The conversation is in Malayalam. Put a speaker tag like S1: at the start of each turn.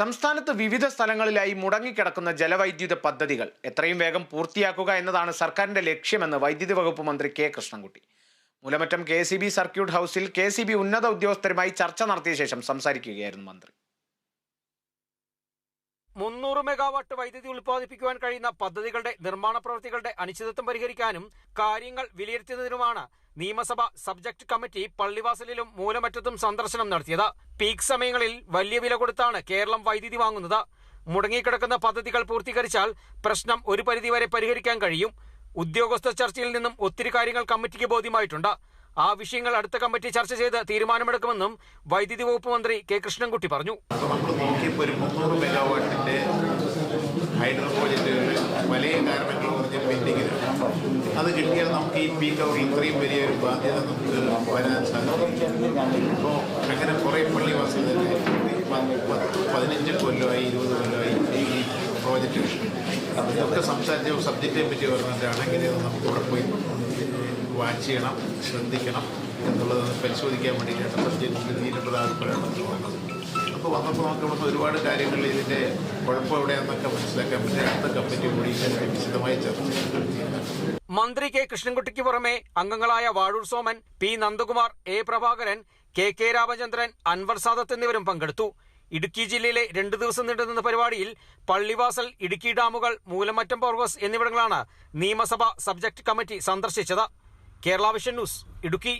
S1: സംസ്ഥാനത്ത് വിവിധ സ്ഥലങ്ങളിലായി മുടങ്ങിക്കിടക്കുന്ന ജലവൈദ്യുത പദ്ധതികൾ എത്രയും വേഗം പൂർത്തിയാക്കുക എന്നതാണ് സർക്കാരിന്റെ ലക്ഷ്യമെന്ന് വൈദ്യുതി വകുപ്പ് മന്ത്രി K Krishnankutty. Moolamattom K C B circuit ഹൗസിൽ കെ സി ബി ഉന്നത ഉദ്യോഗസ്ഥരുമായി ചർച്ച നടത്തിയ ശേഷം സംസാരിക്കുകയായിരുന്നു മന്ത്രി.
S2: മുന്നൂറ് മെഗാവാട്ട് വൈദ്യുതി ഉൽപ്പാദിപ്പിക്കുവാൻ കഴിയുന്ന പദ്ധതികളുടെ നിർമ്മാണ പ്രവൃത്തികളുടെ അനിശ്ചിതത്വം പരിഹരിക്കാനും കാര്യങ്ങൾ വിലയിരുത്തുന്നതിനുമാണ് നിയമസഭ സബ്ജക്ട് കമ്മിറ്റി പള്ളിവാസലിലും മൂലമറ്റത്തും സന്ദർശനം നടത്തിയത്. പീക്ക് സമയങ്ങളിൽ വലിയ വില കൊടുത്താണ് കേരളം വൈദ്യുതി വാങ്ങുന്നത്. മുടങ്ങിക്കിടക്കുന്ന പദ്ധതികൾ പൂർത്തീകരിച്ചാൽ പ്രശ്നം ഒരു പരിധിവരെ പരിഹരിക്കാൻ കഴിയും. ഉദ്യോഗസ്ഥ ചർച്ചയിൽ നിന്നും ഒത്തിരി കാര്യങ്ങൾ കമ്മിറ്റിക്ക് ബോധ്യമായിട്ടുണ്ട്. ആ വിഷയങ്ങൾ അടുത്ത കമ്മിറ്റി ചർച്ച ചെയ്ത് തീരുമാനമെടുക്കുമെന്നും വൈദ്യുതി വകുപ്പ് മന്ത്രി കെ കൃഷ്ണൻകുട്ടി പറഞ്ഞു.
S3: ഹൈഡ്രോ പ്രോജക്റ്റുകൾ വലിയ പെൻഡിങ്ങിന് അത് കിട്ടിയാൽ നമുക്ക് ഈ പീക്ക് അവർ ഇത്രയും വലിയൊരു ബാധ്യത നമുക്ക് വരാൻ സാധിക്കും. അപ്പോൾ അങ്ങനെ കുറേ പള്ളിവാസികൾ തന്നെ പതിനഞ്ച് കൊല്ലമായി ഇരുപത് കൊല്ലമായി ഈ പ്രോജക്റ്റ് അതൊക്കെ സംസാരിച്ച സബ്ജക്റ്റിനെ പറ്റി പറഞ്ഞിട്ടാണെങ്കിൽ നമുക്ക് ഇവിടെ പോയി വാച്ച് ചെയ്യണം ശ്രദ്ധിക്കണം എന്നുള്ളത് പരിശോധിക്കാൻ വേണ്ടിയിട്ടാണ് സബ്ജക്റ്റിന്റെ തീരുമാനപ്രധാനപ്പെടാണ് അപ്പോൾ വന്നപ്പോൾ നമുക്ക് നമുക്ക് ഒരുപാട് കാര്യങ്ങൾ ഇതിന്റെ കുഴപ്പം എവിടെയാണെന്നൊക്കെ മനസ്സിലാക്കാൻ പറ്റി അടുത്ത കമ്മിറ്റി കൂടി വിശദമായി ചർച്ച
S2: മന്ത്രി കെ കൃഷ്ണൻകുട്ടിക്ക് പുറമെ അംഗങ്ങളായ Vazhoor Soman P Nandakumar A Prabhakaran K K Ramachandran Anwar Sadath എന്നിവരും പങ്കെടുത്തു. ഇടുക്കി ജില്ലയിലെ രണ്ടു ദിവസം നീണ്ടുനിന്ന പരിപാടിയിൽ പള്ളിവാസൽ ഇടുക്കി ഡാമുകൾ മൂലമറ്റം പോർവസ് എന്നിവിടങ്ങളാണ് നിയമസഭ സബ്ജക്ട് കമ്മിറ്റി സന്ദർശിച്ചത്. Kerala vision news Idukki.